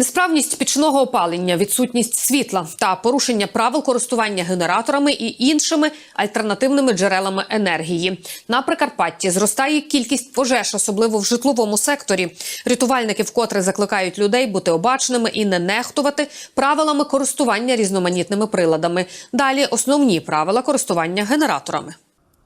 Несправність пічного опалення, відсутність світла та порушення правил користування генераторами і іншими альтернативними джерелами енергії. На Прикарпатті зростає кількість пожеж, особливо в житловому секторі. Рятувальники вкотре закликають людей бути обачними і не нехтувати правилами користування різноманітними приладами. Далі основні правила користування генераторами.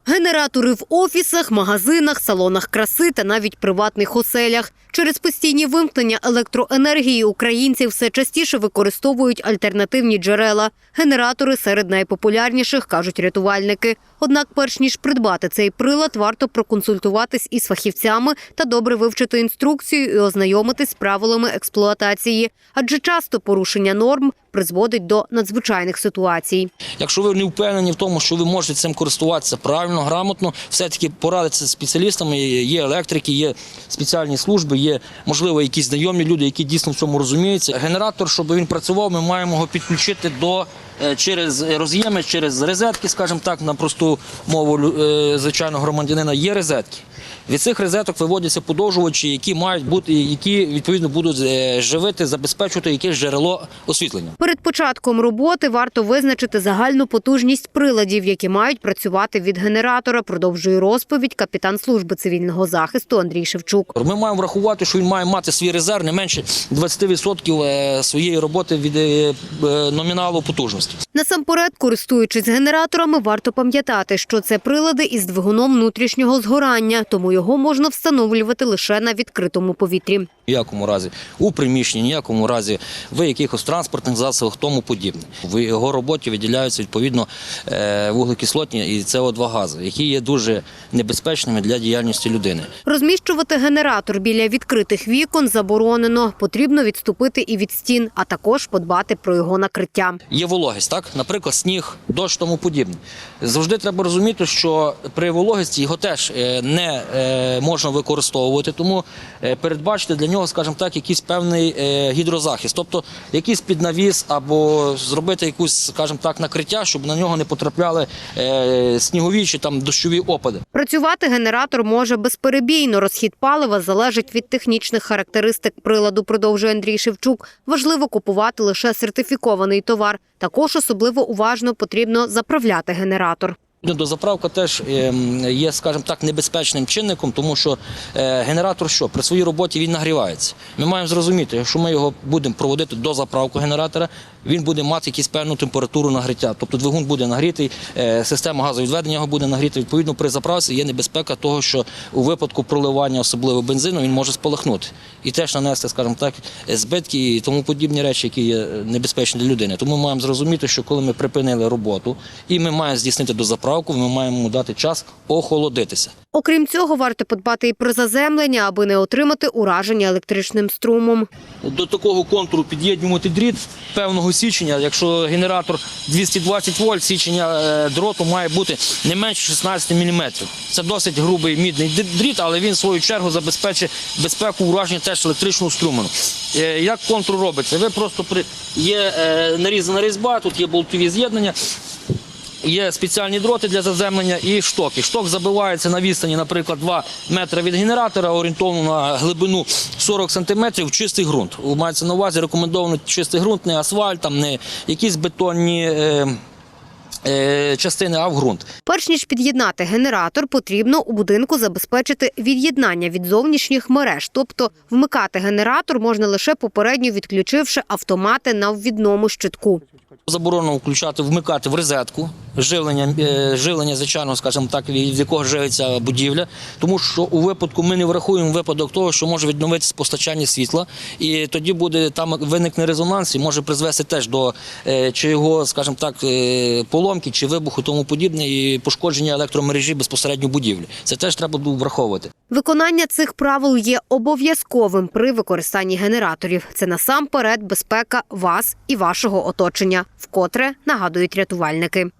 Генератори в офісах, магазинах, салонах краси та навіть приватних оселях. Через постійні вимкнення електроенергії українці все частіше використовують альтернативні джерела. Генератори серед найпопулярніших, кажуть рятувальники. Однак, перш ніж придбати цей прилад, варто проконсультуватись із фахівцями та добре вивчити інструкцію і ознайомитись з правилами експлуатації. Адже часто порушення норм призводить до надзвичайних ситуацій. Якщо ви не впевнені в тому, що ви можете цим користуватися правильно, грамотно, все-таки порадитися з спеціалістами. Є електрики, є спеціальні служби, є можливо якісь знайомі люди, які дійсно в цьому розуміються. Генератор, щоб він працював, ми маємо його підключити до. Е, Через роз'єми, через розетки, скажімо так, на просту мову е, звичайного громадянина є розетки. Від цих розеток виводяться подовжувачі, які мають бути, які відповідно будуть е, живити, забезпечувати якесь джерело освітлення. Перед початком роботи варто визначити загальну потужність приладів, які мають працювати від генератора. Продовжує розповідь капітан служби цивільного захисту Андрій Шевчук. Ми маємо врахувати, що він має мати свій резерв не менше 20% е, своєї роботи від номіналу потужності. Насамперед, користуючись генераторами, варто пам'ятати, що це прилади із двигуном внутрішнього згорання, тому його можна встановлювати лише на відкритому повітрі. Ніякому разі у приміщенні, ніякому разі в якихось транспортних засобах, тому подібне. В його роботі виділяються відповідно е, вуглекислотні і СО2 гази, які є дуже небезпечними для діяльності людини. Розміщувати генератор біля відкритих вікон заборонено. Потрібно відступити і від стін, а також подбати про його накриття. Є вологість, так, наприклад, сніг, дощ, тому подібне. Завжди треба розуміти, що при вологості його теж е, не е, можна використовувати, тому е, передбачити для нього, скажімо так, якийсь певний гідрозахист, тобто якийсь піднавіс або зробити якусь, скажімо так, накриття, щоб на нього не потрапляли снігові чи там дощові опади. Працювати генератор може безперебійно. Розхід палива залежить від технічних характеристик приладу, продовжує Андрій Шевчук. Важливо купувати лише сертифікований товар. Також особливо уважно потрібно заправляти генератор. Дозаправка теж ем, є, скажімо так, небезпечним чинником, тому що е, генератор що при своїй роботі він нагрівається. Ми маємо зрозуміти, якщо ми його будемо проводити до заправку генератора, він буде мати якусь певну температуру нагріття. Тобто двигун буде нагрітий, е, система газовідведення його буде нагріта. Відповідно, при заправці є небезпека того, що у випадку проливання особливо бензину він може спалахнути і теж нанести, скажімо так, збитки і тому подібні речі, які є небезпечні для людини. Тому ми маємо зрозуміти, що коли ми припинили роботу і ми маємо здійснити дозаправку, ми маємо дати час охолодитися. Окрім цього, варто подбати і про заземлення, аби не отримати ураження електричним струмом. До такого контуру під'єднувати дріт певного січення. Якщо генератор 220 вольт, січення е, дроту має бути не менше 16 мм. Це досить грубий мідний дріт, але він в свою чергу забезпечить безпеку ураження теж електричного струмену. Е, Як контур робиться? Ви просто при є е, нарізана різьба, тут є болтові з'єднання. Є спеціальні дроти для заземлення і штоки. Шток забивається на відстані, наприклад, 2 метри від генератора, орієнтовно на глибину 40 сантиметрів, чистий ґрунт. Мається на увазі рекомендовано чистий ґрунт, не асфальт, там не якісь бетонні е, частини, а в ґрунт. Перш ніж під'єднати генератор, потрібно у будинку забезпечити від'єднання від зовнішніх мереж. Тобто вмикати генератор можна лише попередньо відключивши автомати на ввідному щитку. Заборонено включати, вмикати в розетку живлення, е, живлення, звичайно, скажімо так, від якого живиться будівля. Тому що у випадку ми не врахуємо випадок того, що може відновитися постачання світла, і тоді буде там виникне резонанс і може призвести теж до е, чи його, скажімо так, е, поломки чи вибуху, тому подібне, і пошкодження електромережі безпосередньо будівлі. Це теж треба було враховувати. Виконання цих правил є обов'язковим при використанні генераторів. Це насамперед безпека вас і вашого оточення, вкотре нагадують рятувальники.